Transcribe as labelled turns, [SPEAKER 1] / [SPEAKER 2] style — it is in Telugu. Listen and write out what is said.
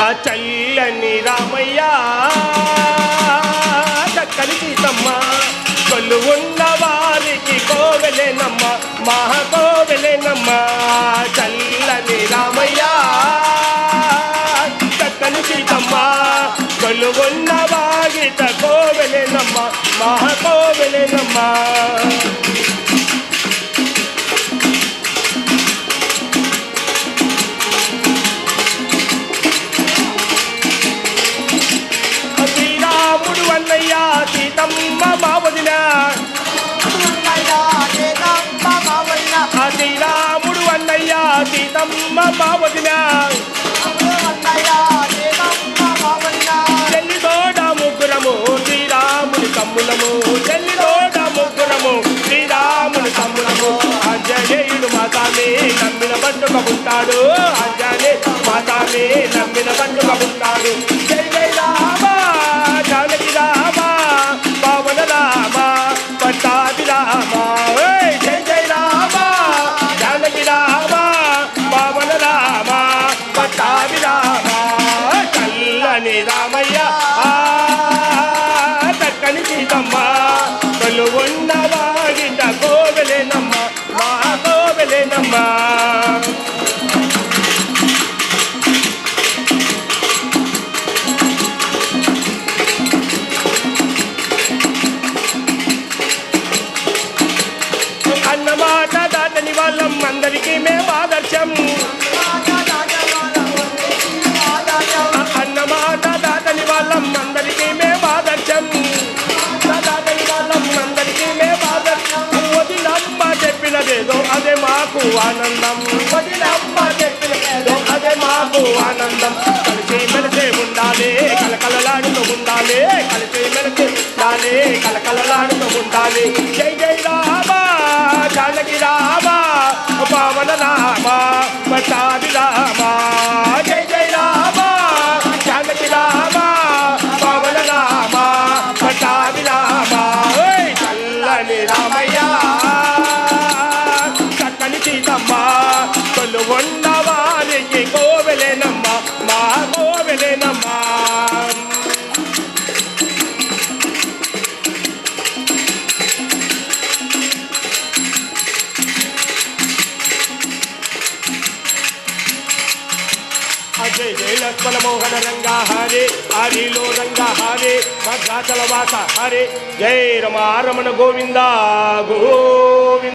[SPEAKER 1] ఆ చల్లని రామయ్య చక్కని సీతమ్మ కొలు ఉన్న వారికి కోవెలేనమ్మ మహా కోవెలేనమ్మ చల్లని రామయ్య చక్కని సీతమ్మ కొలు ఉన్న వారిట కోవెలేనమ్మ మహా కోవెలేనమ్మ అన్నయ్య సీతమ్మ మావదిన. ఆ శ్రీరాముడు అన్నయ్య సీతమ్మ మావదిన. చెల్లి తోడ ముగ్గురము శ్రీరాముని తమ్ములము. చెల్లి తోడ ముగ్గురము శ్రీరాముని తమ్ములము. ఆంజనేయుడు మాతానే నమ్మిన పండుగ ఉంటాడు ఆంజనే మాతానే నమ్మిన పండుగ ఉంటాడు చల్లని రామయ్య. ఆ, సీతమ్మ. తను కొలు ఉన్నవాగిట కోవెలేనమ్మ. మా కోవెలేనమ్మ. అన్నమాట దాటని వాళ్ళం అందరికీ మేము ఆనందం. వదిలమ్మ చెప్పినదేదో అదే మాకు ఆనందం. కలిసి మెలిసే ఉండాలి కలకలలాడుతూ ఉండాలి కలిసి మెలిసే ఉండాలి కలకలలాడుతూ ఉండాలి. జై జై రామా జానకి రామా పావన రామా పటాది రామా. జై జై రామా జానకి రామా పావన రామా పటాది రామా. చల్లని రామయ్య. అజయ్ జయ లక్ష్మణ మోహన రంగా హరే హరిలో రంగా హరే మధ్రాచల వాస హరే. జయ రమ రమణ గోవింద గోవింద.